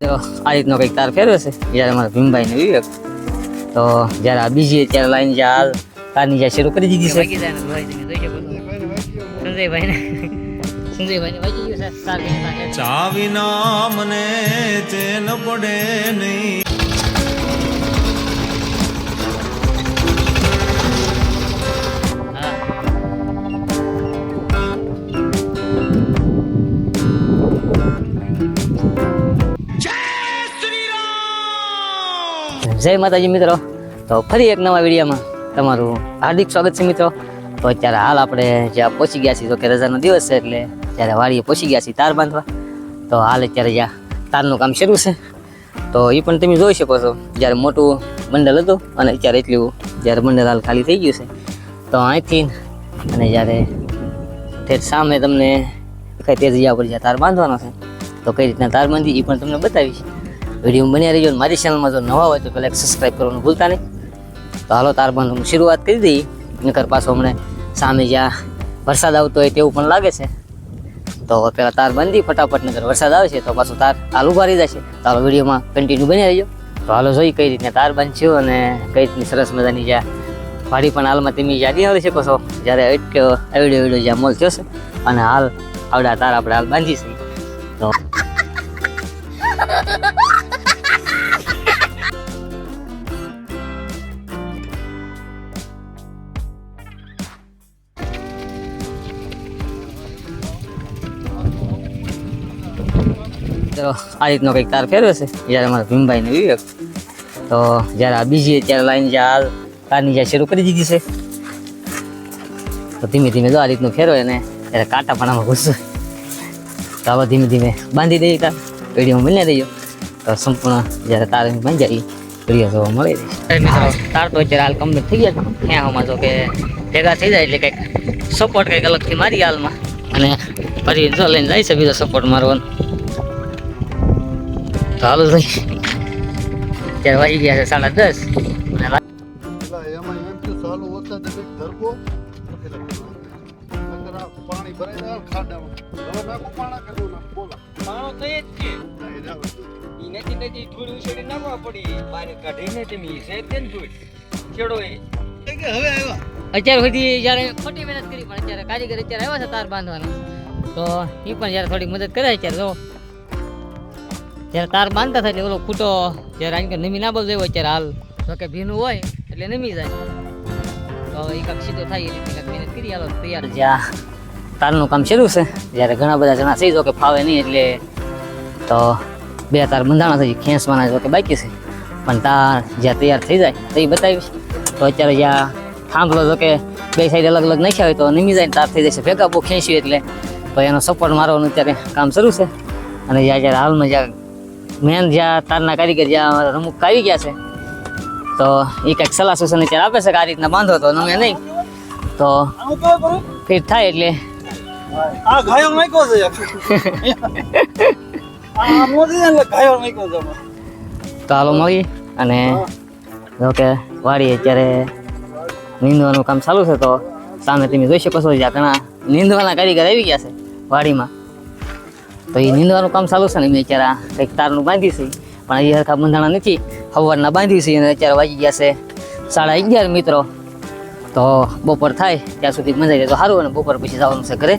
તો આ રીતનો કંઈક તાર ફેરવે છે? જ્યારે અમારા ભીમભાઈને વિવેક તો જ્યારે આ બીજી ત્યારે લાઈન જે હાલ તારની જ્યાં શરૂ કરી દીધી છે. સંજયભાઈ ને સંજયભાઈ ને ચેન પડે નહીં. જય માતાજી મિત્રો. તો ફરી એક નવા વિડીયોમાં તમારું હાર્દિક સ્વાગત છે મિત્રો. તો અત્યારે હાલ આપણે જ્યાં પહોંચી ગયા છીએ, તો કે રજાનો દિવસ છે એટલે ત્યારે વાડીએ પહોંચી ગયા છીએ તાર બાંધવા. તો હાલ અત્યારે જ્યાં તારનું કામ શરૂ છે. તો એ પણ તમે જોઈ શકો છો, જ્યારે મોટું બંડલ હતું અને અત્યારે એટલું જ્યારે બંડલ હાલ ખાલી થઈ ગયું છે. તો અહીંથી અને જ્યારે ઠેઠ સામે તમને કઈ તે જગ્યા પર જ્યાં તાર બાંધવાનો છે, તો કઈ રીતના તાર બાંધી એ પણ તમને બતાવીશ. વીડિયો બન્યા રહીજો મારી ચેનલમાં જો નવા હોય તો પહેલાં સબસ્ક્રાઈબ કરવાનું ભૂલતા નહીં. તો હાલો, તાર બાંધવાનું શરૂઆત કરી દઈએ નકર પાછો હમણાં સામે જ્યાં વરસાદ આવતો હોય તેવું પણ લાગે છે. તો પહેલાં તાર બાંધી ફટાફટ નગર વરસાદ આવે છે તો પાછું તાર હાલ ઊભા રહી જશે. તો હાલો, વિડીયોમાં કન્ટિન્યુ બની રહીજો. તો હાલો, જોઈ કઈ રીતના તાર બાંધ્યો અને કઈ રીતની સરસ મજાની જ્યાં વાડી પણ હાલમાં તમે યાદી આવી શકો છો જ્યારે અવડ્યો અવડ્યો જ્યાં મોલ થયો છે. અને હાલ, આવડા તાર આપણે હાલ બાંધી તો તો આ રીતનો કંઈક તાર ફેરવે છે? જ્યારે અમારા ભીમભાઈને વિવેક તો જ્યારે આ બીજી ત્યારે લાઈન જ્યાં આ તારની જ્યાં શરૂ કરી દીધી છે તો ધીમે ધીમે જો આ રીતનું ફેરવે ને ત્યારે કાંટા પણ આમાં ઘૂસશે તો આવા ધીમે ધીમે બાંધી દઈએ તાર. વીડિયો મળીને દઈએ તો સંપૂર્ણ જ્યારે તાર બાંધી જાય વીડિયો જોવા મળી મિત્રો તાર તો અત્યારે હાલ કમ્પ્લીટ થઈ ગયા છે. આમાં જો કે ભેગા થઈ જાય એટલે કંઈક સપોર્ટ કંઈક અલગથી મારી હાલમાં. અને ફરી જો લઈને જાય છે બીજો સપોર્ટ મારવાનો. હાલો ભાઈ. ત્યારે વાગી ગયા છે સાડા દસ. તો તે અત્યાર સુધી જયારે ખોટી મહેનત કરી પણ અત્યારે કારીગર અત્યારે આવ્યા છે તાર બાંધવાના. તો એ પણ જ્યારે થોડીક મદદ કરે અત્યારે જો. જ્યારે તાર બાંધતા થાય એટલે ઓલો ખૂટો જ્યારે આમ કે નમી ના બોલ હોય અત્યારે હાલ. તો કે ભીનું હોય એટલે નમી જાય. તો એ કાંક સીધો થાય એટલે કાંઈક મહેનત કરી, હાલો તૈયાર જ્યાં તારનું કામ શરૂ છે. જ્યારે ઘણા બધા જણા થઈ જો કે ફાવે નહીં એટલે તો બે તાર બંધાણા થઈ ખેંચવાના જો કે બાકી છે. પણ તાર જ્યાં તૈયાર થઈ જાય, તો એ બતાવીશ. તો અત્યારે જ્યાં થાંભલો જો કે બે સાઈડ અલગ અલગ નાખ્યા હોય તો નિમી જાય તાર થઈ જશે. ભેગા બહુ ખેંચ્યું એટલે. તો એનો સપોર્ટ મારવાનું અત્યારે કામ શરૂ છે. અને જ્યાં જ્યારે હાલમાં જ્યાં મેન જ્યાં તારના કારીગર જ્યાં અમુક આવી ગયા છે તો એ કંઈક સલાહ સૂચન અત્યારે આપે છે કે આ રીતના બાંધો તો નમે નહીં. તો ફિટ થાય એટલે. આ ઘાયો નાખ્યો છે. આ મોદી ઘાયો નાખ્યો છે તો હાલો મળી અને જો કે વાડી અત્યારે નીંદવાનું કામ ચાલુ છે તો સામે તમે જોઈ શકો છો જ્યાં ઘણા નીંદવાના કારીગર આવી ગયા છે વાડીમાં. તો એ નીંદવાનું કામ ચાલુ છે ને મેં અત્યારે કંઈક તારનું બાંધી છે. પણ એ હરખા બંધાણા નથી. સવારના બાંધી છે અને અત્યારે વાગી ગયા છે સાડા અગિયાર મિત્રો. તો બપોર થાય, ત્યાં સુધી મજા જાય. તો સારું અને બપોર પછી જવાનું છે ઘરે.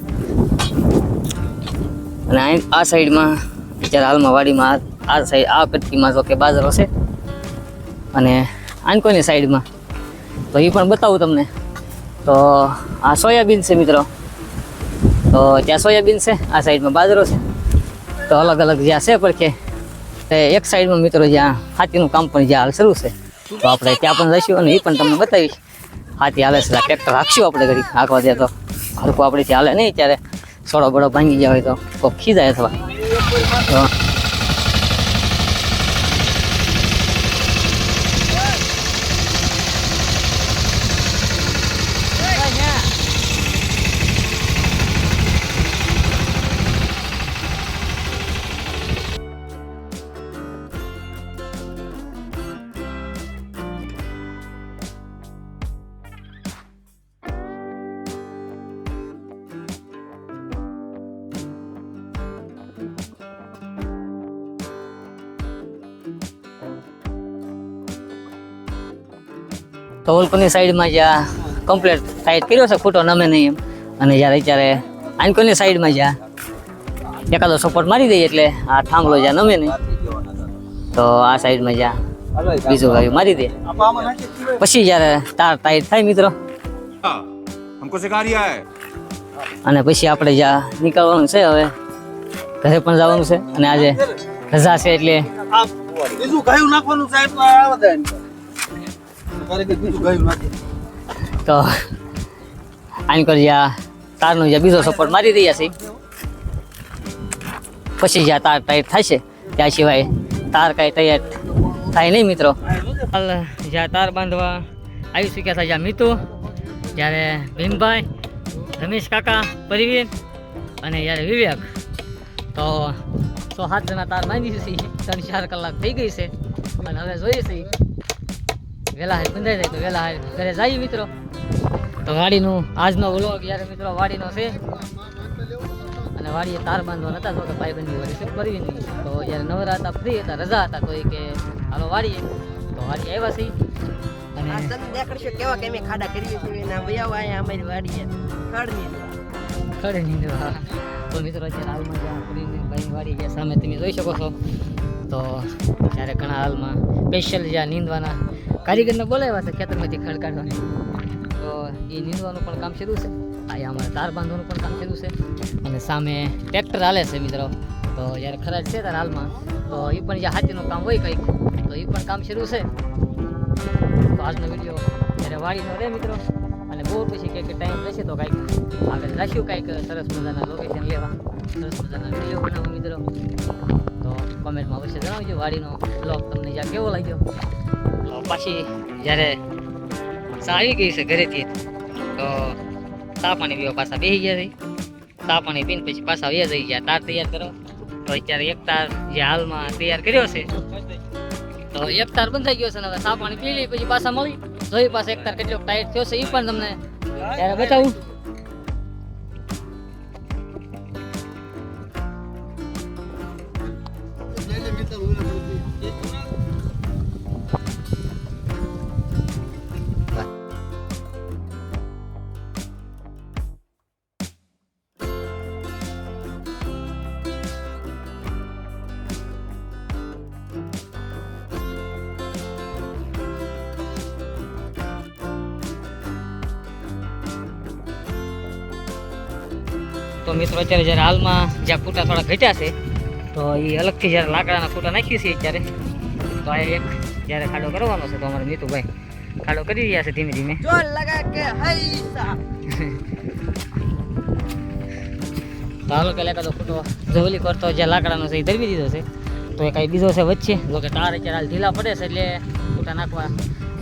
અને આ- સાઈડમાં અત્યારે હાલમાં વાડીમાં આ સાઈડ આ કટકીમાં જો કે બાજરો છે. અને આંકોની સાઈડમાં. તો એ પણ બતાવું તમને. તો આ સોયાબીન છે મિત્રો. તો ત્યાં સોયાબીન છે, આ સાઈડમાં બાજરો છે. તો અલગ અલગ જ્યાં છે પડખે તે એક સાઈડમાં મિત્રો જ્યાં હાથીનું કામ પણ જ્યાં હાલ શરૂ છે. તો આપણે ત્યાં પણ રહીશું અને એ પણ તમને બતાવીશ. હાથી હાલે છે ટ્રેક્ટર રાખશું આપણે ઘડી હાંકવા દે તો. હરકું આપણે ત્યાં હાલે નહીં ત્યારે સોડો બડો ભાંગી ગયા હોય તો કોક ખીજાય અથવા. તો તો ઓલકોની સાઈડમાં જ્યાં કમ્પ્લેટ ટાઈટ કર્યો છે ફૂટો નમે નહીં એમ. અને જ્યારે અત્યારે આંકોની સાઈડમાં જ્યાં એકાદો સપોર્ટ મારી દઈએ એટલે આ થાંભલો જ્યાં નમે નહીં. તો આ સાઈડમાં જ્યાં બીજું ગાયું મારી દે પછી જ્યારે તાર ટાઈટ થાય મિત્રો. અને પછી આપણે જ્યાં નીકળવાનું છે હવે. ઘરે પણ જવાનું છે અને આજે રજા છે એટલે બીજું ગાયું નાખવાનું છે? તો આંકર જ્યાં તારનો જ્યાં બીજો સપોર્ટ મારી રહ્યા છે, પછી જ્યાં તાર તૈયાર થશે, ત્યાં સિવાય તાર કાંઈ તૈયાર થાય નહીં મિત્રો. જ્યાં તાર બાંધવા આવી ચૂક્યા હતા જ્યાં મિતુ, જ્યારે ભીમભાઈ, રમેશ કાકા, પરિવીર અને જ્યારે વિવેક. તો સો સાત જણા તાર બાંધી છે, ત્રણ ચાર કલાક થઈ ગઈ છે અને હવે જોઈએ છે. વહેલા હાલ બંધાઈ જાય તો વહેલા હાલ. ઘરે જઈએ મિત્રો. તો વાડીનું આજનો વ્લોગ યાર મિત્રો વાડીનો છે. અને વાડીએ તાર બાંધવા નતા તો કે ભાઈ બંધી વાડી શું કરવી નહીં. તો જ્યારે નવરા હતા ફ્રી હતા રજા હતા તો એ કે હાલો વાડીએ. તો વાડી આવ્યા છીએ. આ અને તમે દેખાડશો કેવા કે અમે ખાડા કરીએ છીએ ને વયાવ આયા અમારી વાડીએ ખડની ખડની હા. તો મિત્રો અત્યારે હાલમાં જ્યાં પુરીની ભાઈ વાડી ગયા સામે તમે જોઈ શકો છો. તો ત્યારે ઘણા હાલમાં સ્પેશિયલ જ્યાં નીંદવાના કારીગરને બોલાવ્યા છે, ખેતરમાંથી ખડ કાઢવાની. તો એ નીંદવાનું પણ કામ શરૂ છે. અહીંયા અમારે તાર બાંધવાનું પણ કામ શરૂ છે. અને સામે ટ્રેક્ટર હાલે છે મિત્રો. તો જ્યારે ખરાજ છે ત્યારે હાલમાં. તો એ પણ જે હાથીનું કામ હોય કંઈક, તો એ પણ કામ શરૂ છે. તો આજનો વીડિયો ત્યારે વાડીનો રહે મિત્રો, અને બહુ પછી કંઈક ટાઈમ રહેશે તો કંઈક આગળ રાખ્યું કંઈક સરસ મજાના લોકેશન લેવા. સરસ મજાના વીડિયો બનાવવા મિત્રો. તો કોમેન્ટમાં અવશ્ય જણાવજો વાડીનો બ્લોગ તમને જ્યાં કેવો લાગ્યો. પાછી જ્યારે આવી ગઈ છે ઘરેથી, તો ચા પાણી પીવા પાછા બેસી ગયા છે. ચા પાણી પીને પછી પાછા વ્યા જઈ ગયા. તાર તૈયાર કરો. તો અત્યારે એક તાર જે હાલમાં તૈયાર કર્યો છે, તો એક તાર બંધાઈ ગયો છે ને હવે ચા પાણી પી લઈ પછી પાછા મળી. જોઈ પાસે એક તાર કેટલો ટાઈટ થયો છે એ પણ તમને ત્યારે બતાવું. તો મિત્રો અત્યારે જ્યારે હાલમાં જ્યાં ફૂટા થોડા ઘટ્યા છે તો એ અલગથી જ્યારે લાકડાના કૂટા નાખ્યું છે અત્યારે તો આ એક જ્યારે ખાડો કરવાનો છે તો અમારે નીતુભાઈ ખાડો કરી રહ્યા છે ધીમે ધીમે. લગા કે હૈસા. તો હાલો ફૂટો જવલી કરતો જે લાકડાનો છે એ ધરવી દીધો છે તો એ કાંઈ બીજો છે વચ્ચે. જોકે તાર અત્યારે હાલ ઢીલા પડે છે એટલે ફૂટા નાખવા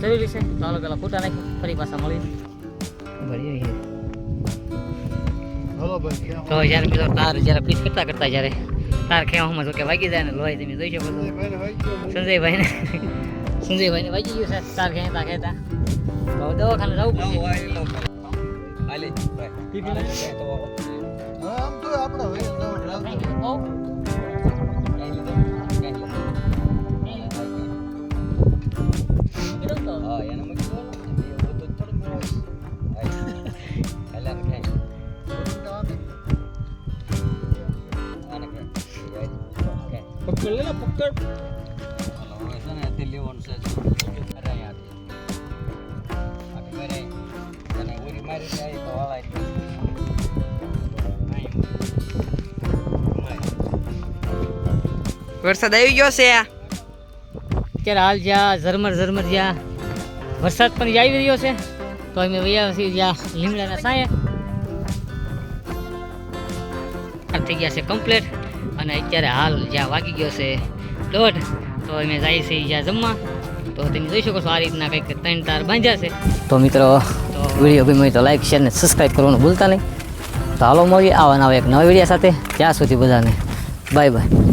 જરૂરી છે. ચાલો હાલો પેલા ફૂટા નાખી ફરી પાછા મળી ભરી હાલો તો જ્યારે મિત્રો તાર જ્યારે પીસ કરતા કરતા જ્યારે તાર ખેવામાં જો કે વાગી જાય ને લોહી તમે જોઈ શકો. સંજયભાઈને સંજયભાઈને. વાગી ગયું છે તાર ખેતા ખેતા તો દવાખાને જવું પડશે. હા, પકડ. વરસાદ આવી ગયો છે અત્યારે હાલ જ્યાં ઝરમર ઝરમર જ્યાં વરસાદ પણ આવી રહ્યો છે તો અમે વૈયા છીએ જ્યાં લીમડાના સાંય. થઈ ગયા છે કમ્પ્લીટ અને અત્યારે હાલ જ્યાં વાગી ગયો છે દોઢ તો અમે જઈએ છીએ જ્યાં જમવા. તો તમે જોઈ શકો છો આ રીતના કંઈક ત્રણ તાર બાંધ્યા છે. તો મિત્રો વીડિયો ગમ્યો તો લાઈક શેર ને સબસ્ક્રાઈબ કરવાનું ભૂલતા નહીં. તો હાલો મળીએ આવવાના નવા એક નવા વિડીયા સાથે. ત્યાં સુધી બધાને બાય બાય